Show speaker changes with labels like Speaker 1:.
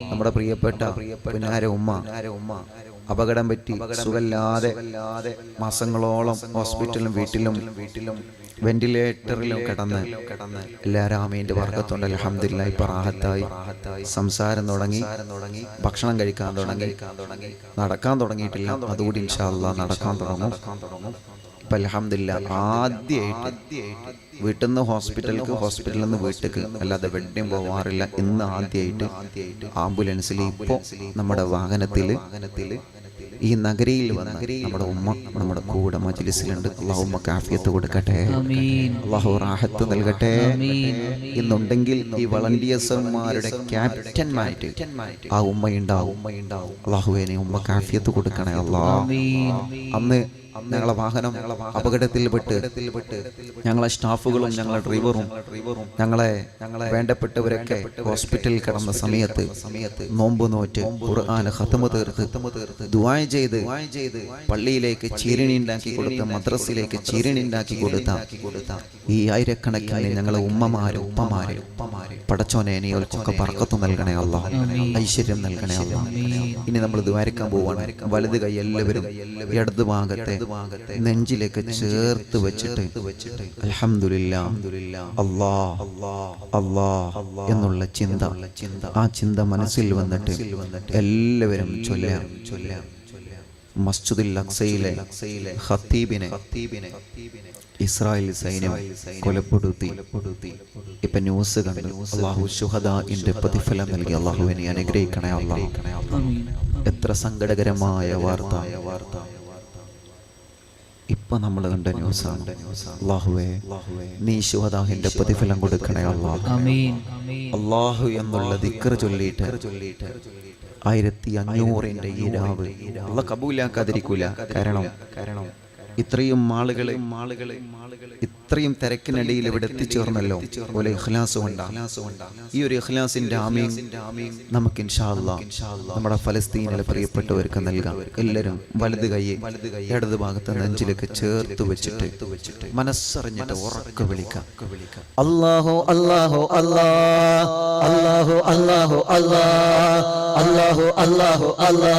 Speaker 1: നമ്മുടെ പ്രിയപ്പെട്ട പുന്നാര ഉമ്മ. അപകടം പറ്റി സുഖല്ലാതെ മാസങ്ങളോളം ഹോസ്പിറ്റലിലും വീട്ടിലും വീട്ടിലും വെന്റിലേറ്ററിലും കിടന്ന് എല്ലാവരും ആമീന്റെ വർഗത്തുണ്ട് അലഹമില്ലായി പ്രാഹത്തായി സംസാരം തുടങ്ങി. ഭക്ഷണം കഴിക്കാൻ തുടങ്ങി. നടക്കാൻ തുടങ്ങിയിട്ടില്ല. അതുകൂടി ഇൻഷാല്ല നടക്കാൻ തുടങ്ങും. ഇപ്പൊ അലഹമില്ല ആദ്യമായിട്ട് വീട്ടിൽ നിന്ന് ഹോസ്പിറ്റലിലേക്ക് ഹോസ്പിറ്റലിൽ നിന്ന് വീട്ടിലേക്ക് അല്ലാതെ വെഡ്ഡിയും പോവാറില്ല ഇന്ന് ആദ്യമായിട്ട് ആംബുലൻസിൽ ഇപ്പോൾ നമ്മുടെ വാഹനത്തിൽ ഈ നഗരിയിൽ വന്ന നമ്മുടെ ഉമ്മ നമ്മുടെ കൂടെ മജ്ലിസിലുണ്ട്. അള്ളാഹു ഉമ്മ കാഫിയത്ത് കൊടുക്കട്ടെ. അള്ളാഹു റാഹത്ത് നൽകട്ടെ. ഇന്നുണ്ടെങ്കിൽ ഈ വളണ്ടിയേഴ്സർമാരുടെ ക്യാപ്റ്റന്മാരായിട്ട് ആ ഉമ്മയുണ്ടാവും. അള്ളാഹുവിനെ ഉമ്മ കാഫിയത്ത് കൊടുക്കണേ അള്ളാഹ് അന്ന് ഞങ്ങളെ വാഹനം അപകടത്തിൽപ്പെട്ട് ഞങ്ങളെ സ്റ്റാഫുകളും ഞങ്ങളെ ഡ്രൈവറും ഞങ്ങളെ ഞങ്ങളെ വേണ്ടപ്പെട്ടവരൊക്കെ ഹോസ്പിറ്റലിൽ കിടന്ന സമയത്ത് സമയത്ത് നോമ്പ് നോറ്റ് ഖുർആൻ ഹത്തമ തീർത്ത് ദുആ ചെയ്ത് പള്ളിയിലേക്ക് ചീരണി ഉണ്ടാക്കി കൊടുത്ത മദ്രസയിലേക്ക് ചീരണി ഉണ്ടാക്കി കൊടുത്ത ഈ ആയിരക്കണക്കിന് ഞങ്ങളെ ഉമ്മമാര് ഉപ്പമാര് പടച്ചോനെ ഇനിയൊക്കെ പറക്കത്തു നൽകണേ അല്ല ഐശ്വര്യം നൽകണേ അല്ല ഇനി നമ്മൾ ദ്വാരക്കാൻ പോവാണ്. വലത് കൈ എല്ലാവരും ഇടത് ഭാഗത്തെ നെഞ്ചിലേക്ക് ചേർത്ത് വെച്ചിട്ട് എന്നുള്ള ചിന്ത. ആ ചിന്ത മനസ്സിൽ വന്നിട്ട് എല്ലാവരും ചൊല്ലാം. ചൊല്ലാം. മസ്ജിദുൽ അക്സയിലെ ഖത്തീബിനെ ഇസ്രായേൽ സൈന്യം കൊലപ്പെടുത്തി. ഇപ്പൊ ന്യൂസ് കണ്ടു. അള്ളാഹു ഷുഹദാന്റെ പ്രതിഫലം നൽകി. അള്ളാഹുവിനെ അനുഗ്രഹിക്കണേ അള്ളാഹു. എത്ര സങ്കടകരമായ വാർത്ത. ഇപ്പൊ നമ്മൾ കണ്ട ന്യൂസ് അള്ളാഹുവേ നീ ശുഹദാഹിന്റെ പ്രതിഫലം കൊടുക്കണേ അള്ളാഹു. അള്ളാഹു. എന്നുള്ള ദിക്കർ ചൊല്ലിയിട്ട് ആയിരത്തി അഞ്ഞൂറിന്റെ ഈ രാവ് അള്ള കബൂലാക്കാതിരിക്കൂല കാരണം കാരണം ഇത്രയും ആളുകളെ ആളുകളെ ഇത്രയും തിരക്കിനിടയിൽ ഇവിടെ എത്തിച്ചേർന്നല്ലോ പോലെ ഇഖ്ലാസ് ഈ ഒരു ഇഖ്ലാസിന്റെ ആമീൻ നമുക്ക് ഇൻഷാല്ല നമ്മുടെ ഫലസ്തീനിലെ പ്രിയപ്പെട്ടവർക്ക് നൽകാം. എല്ലാവരും വലത് കൈയെ ഇടത് ഭാഗത്ത് നെഞ്ചിലേക്ക് ചേർത്ത് വെച്ചിട്ട് മനസ്സറിഞ്ഞിട്ട് ഉറക്കെ വിളിക്കാം. അല്ലാഹോ അല്ലാഹോ അല്ലാ അല്ലാഹു അല്ലാഹു അല്ലാ അല്ലാഹു അല്ലാഹു അല്ലാ